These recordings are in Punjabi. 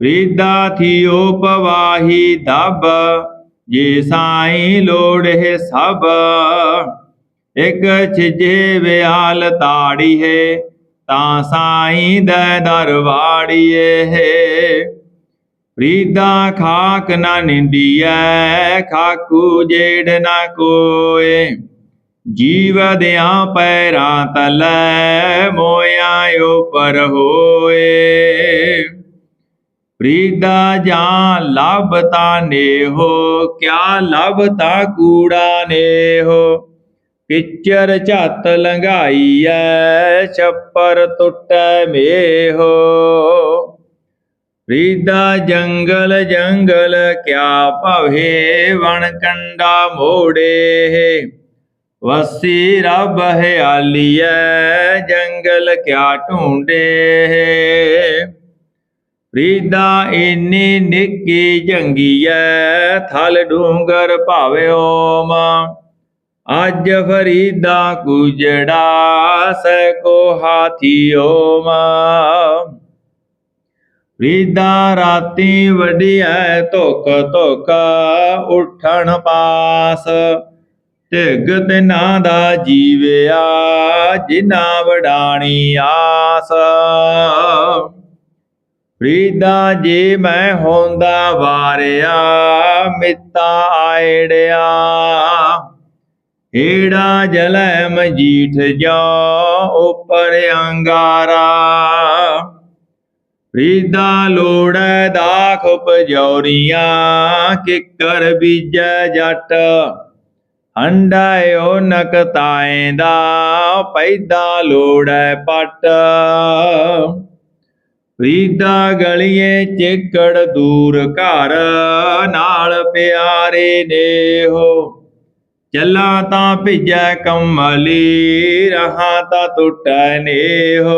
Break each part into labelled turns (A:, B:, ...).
A: ਫਰੀਦਾ ਥਿਓ ਪਵਾਹੀ ਦਬ, ਜੇ ਸਾਈ ਲੋੜਹਿ ਸਭ। ਇਕ ਛਿਜੇ ਵਿਆਲ ਤਾੜੀ ਤਾੜੀਏ, ਤਾਂ ਸਾਈ ਦੇ ਦਰਵਾੜੀਏ ਫਰੀਦਾ ਖਾਕ ਨਾ ਨਿੰਦੀਐ ਖਾਕੂ ਜੇੜ ਨਾ ਕੋਏ। ਜੀਵ ਦਿਆਂ ਪੈਰਾਂ ਤਲੈ, ਮੋਇਆ ਉਪਰ ਹੋਏ। ਫਰੀਦਾ ਜਾਂ ਲੱਭਤਾ ਨੇਹੋ, ਕਿਆ ਲੱਭਤਾ ਕੂੜਾ ਨੇਹੋ? ਕਿਚਰ ਝੱਤ ਲੰਘਾਈਐ, ਛੱਪਰ ਟੁੱਟੈ ਮੇਹੋ। ਫਰੀਦਾ ਜੰਗਲ ਜੰਗਲ, ਕਿਆ ਭਵੇ ਵਣ ਕੰਡਾ ਮੋੜੇ? ਵਸੀ ਰੱਬ ਹਿਆਲੀਐ ਜੰਗਲ ਕਿਆ ਢੂੰਡੇ? ਫਰੀਦਾ ਇੰਨੀ ਨਿੱਕੀ ਜੰਗੀਐ ਥਲ ਡੂੰਗਰ ਭਾਵਿਓ ਅੱਜ ਫਰੀਦਾ ਕੁਜੜਾ ਸੈ ਕੋ ਹਾਥੀਓ ਮਾ। ਫਰੀਦਾ ਰਾਤੀ ਵਡਿਐ ਧੁਕ ਧੁਕ ਉਠਣ ਪਾਸ। ਢਿਗ ਤਿਨਾ ਦਾ ਜੀਵਿਆ ਜਿਨਾ ਵਡਾਣੀ ਆਸ। ਫਰੀਦਾ ਜੇ ਮੈਂ ਹੋਂਦਾ ਵਾਰਿਆ, ਮਿੱਤਾ ਆਇੜਿਆ। ਏੜਾ ਜਲੈ ਮਜੀਠ ਜਾ ਉਪਰ ਅੰਗਾਰਾ। ਫਰੀਦਾ ਲੋੜੈ ਦਾਖ ਉਪਜੌਰੀਆਂ, ਕਿੱਕਰ ਬੀਜੈ ਜੱਟ। ਹੰਡਾਇਓ ਨਕਤਾਏ ਦਾ, ਪੈਦਾ ਲੋੜੈ ਪਟ। ਫਰੀਦਾ ਗਲੀਏ ਚਿੱਕੜ ਦੂਰ ਘਰ, ਨਾਲ ਪਿਆਰੇ ਨੇ ਹੋ ਚੱਲਾਂ ਤਾਂ ਭਿਜੈ ਕਮਲੀ, ਰਹਾ ਤਾਂ ਟੁੱਟੈ ਨੇਹੋ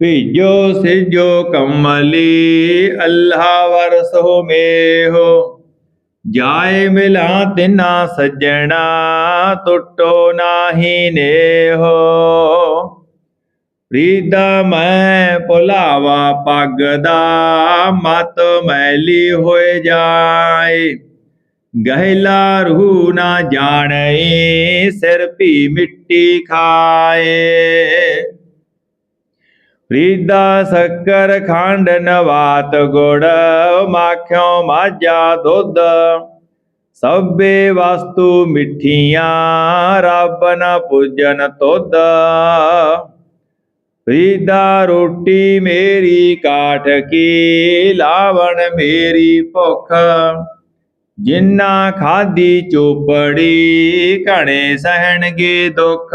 A: ਭਿਜੋ ਸਿਜੋ ਕਮਲੀ ਅੱਲਾ ਵਰਸੋ ਮੇਹੋ। ਜਾਏ ਮਿਲਾ ਤਿਨਾ ਸੱਜਣਾ, ਟੁੱਟੋ ਨਾਹੀ ਨੇਹੋ ਫਰੀਦਾ ਮੈਂ ਭੁਲਾਵਾ ਪੱਗ ਦਾ ਮਤ ਮੈਲੀ ਹੋਏ ਜਾਏ। ਗਹਿਲਾ ਰੂਹ ਨਾ ਜਾਣੇ, ਸਿਰ ਭੀ ਮਿੱਟੀ ਖਾਏ। ਫਰੀਦਾ ਸ਼ੱਕਰ ਖੰਡ ਨਵਾਤ ਗੁੜ, ਮਾਖਿਓ ਮਾਝਾ ਦੁੱਧ। ਸਭੇ ਵਸਤੂ ਮਿੱਠੀਆਂ, ਰੱਬ ਨਾ ਪੂਜਨ ਤੁਧ। ਫਰੀਦਾ ਰੋਟੀ ਮੇਰੀ ਕਾਠ ਕੀ, ਲਾਵਣ ਮੇਰੀ ਭੁੱਖ। ਜਿੰਨਾ ਖਾਦੀ ਚੋਪੜੀ, ਘਣੇ ਸਹਿਣਗੇ ਦੁੱਖ।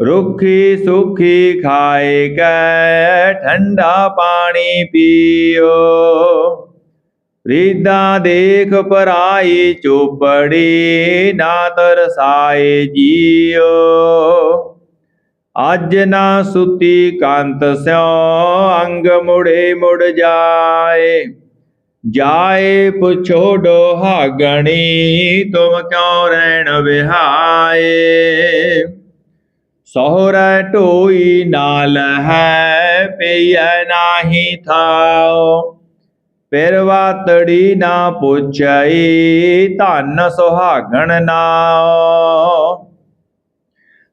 A: ਰੁੱਖੀ ਸੁਖੀ ਖਾਏ ਕੈ, ਠੰਡਾ ਪਾਣੀ ਪੀਓ। ਰੀਦਾ ਦੇਖ ਪਰਾਈ ਚੋਪੜੀ, ਨਾ ਤਰਸਾਏ ਜੀਓ। ਅੱਜ ਨਾ ਸੁਤੀ ਕੰਤ ਸਿਓ ਅੰਗ ਮੁੜੇ ਮੁੜ ਜਾਏ। ਜਾਏ ਪੁੱਛੋ ਡੋਹਾਗਣੀ, ਤੁਮ ਕਿਉ ਰਹਿਣ ਵਿਹਾਏ? ਸੋਹਰਾ ਢੋਈ ਨਾਲ ਹੈ, ਪਈਐ ਨਾਹੀ ਥਾਓ ਪਿਰਵਾਤੜੀ ਨਾ ਪੁੱਛਈ, ਧਨ ਸੁਹਾਗਣ ਨਾਓ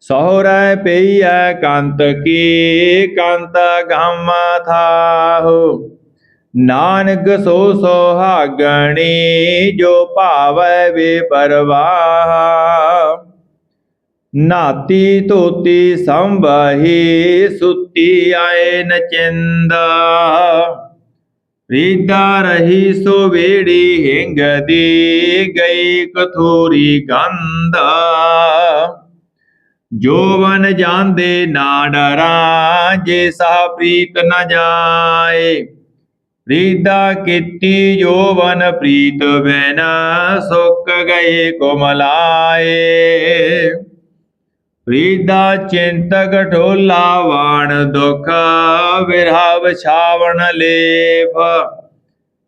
A: ਸੋਹਰਾ ਪਈਐ ਕੰਤ ਕੀ, ਕੰਤ ਗਮ ਥਾਹੋ। ਨਾਨਕ ਸੋ ਸੁਹਾਗਣੀ, ਜੋ ਭਾਵੈ ਵੇ ਪਰਵਾਹ ਨਾਤੀ ਧੋਤੀ ਸੰਭਾਹੀ, ਸੁਤੀ ਆਏ ਨਚਿੰਦਾ। ਰੀਦਾ ਰਹੀ ਸੋ ਵੇੜੀ ਹਿੰਗਦੀ, ਗਈ ਕਥੋਰੀ ਗੰਧਾ। ਜੋਵਨ ਜਾਂਦੇ ਨਾ ਡਰਾਂ, ਜੇ ਸਾ ਪ੍ਰੀਤ ਨ ਜਾਏ। ਰੀਦਾ ਕੀਤੀ ਜੋਵਨ ਪ੍ਰੀਤ ਬਿਨ, ਸੁੱਕ ਗਏ ਕੁਮਲਾਏ। ਫਰੀਦਾ ਚਿੰਤਕ ਢੋਲਾ ਵਾਣ ਦੁਖ ਵਿਰਹਾ ਛਾਵਣ ਲੇਫ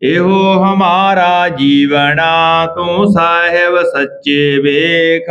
A: ਇਹੋ ਹਮਾਰਾ ਜੀਵਨਾ, ਤੂੰ ਸਾਹਿਬ ਸੱਚੇ ਵੇਖ।